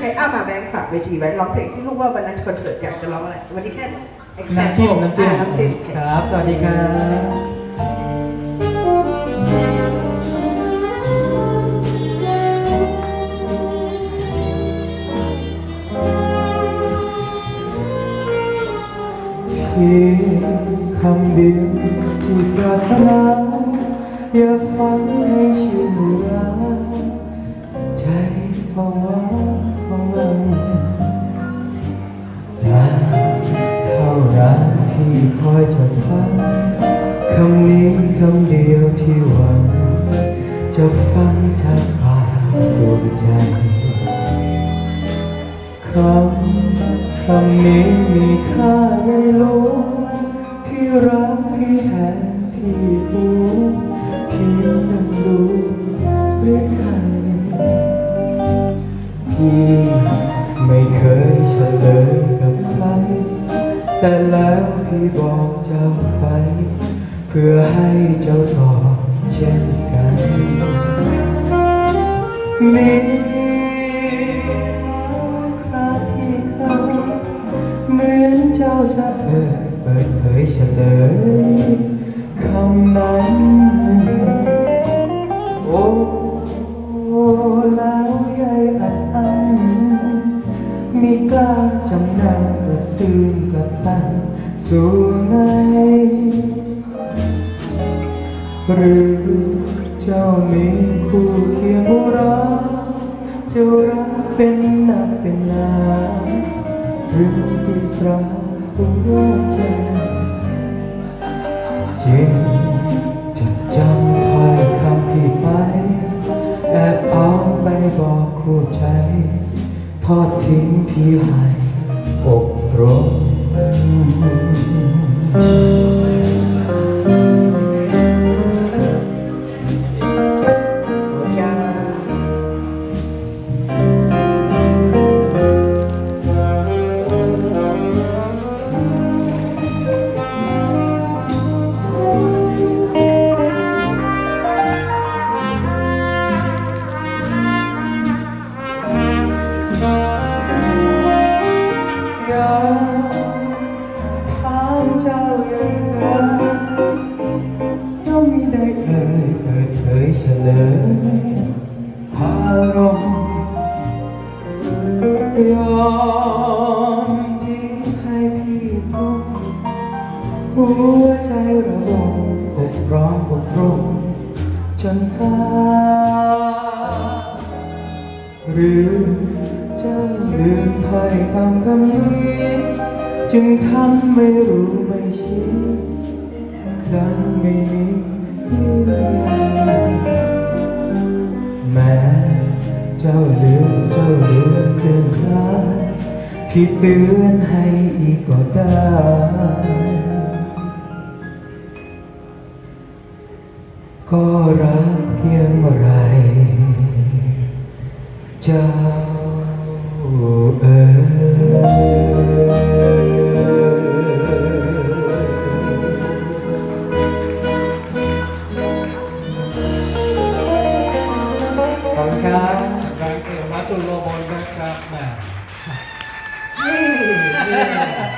ให้อ้ามาแบงค์ฝากเวทีไว้ร้องเพลงที่ลูกว่าวันนั้นคอนเสิร์ตอยากจะร้องอะไร วันนี้แค่ example น้ำจิ้มน้ำจิ้มอ่าน้ำจิ้มโอเค ครับ สวัสดีครับ เพียงคำเดียวที่ปรารถนาอย่าฟังให้ชื่นรัก อยจะฟังคำนี้คำเดียวที่หวัง จะฟังจากปากดวงใจคำคำนี้มีค่าใหญ่หลวงที่รักที่แทนที่หูที่นั่งดูหรือไทยพี่ไม่เคยเฉลยกับใคร แต่แล้วพี่บอกเจ้าไป เพื่อให้เจ้าตอบเช่นกันมีคราที่เขาเหมือนเจ้าจะเอ่ยเปิดเผยเฉลยคำนั้นโอ้ ระตื้นกระตันสู่ไงหรือเจ้ามีคู่เคียงรักเจ้ารักเป็นนักเป็นนาหรือปิตราหัวใจจริงจะจำถ้อยคำที่ไปแอบเอาไปบอกคู่ใจ ทอดทิ้งพี่ให้ อก ยอมทิ้งให้พี่ทุกหัวใจระบมอกร้อนอกรุ่มจนตาหรือเจ้าลืมถ้อยคำคำนี้ จึงทำไม่รู้ไม่ชี้ดังไม่มี จ้าเลือนเจ้าเลือนเรื่องคลาที่เตือนให้อีกก็ได้ก็รักเพียงไร เจ้าเอ๋ขอบคุณครับ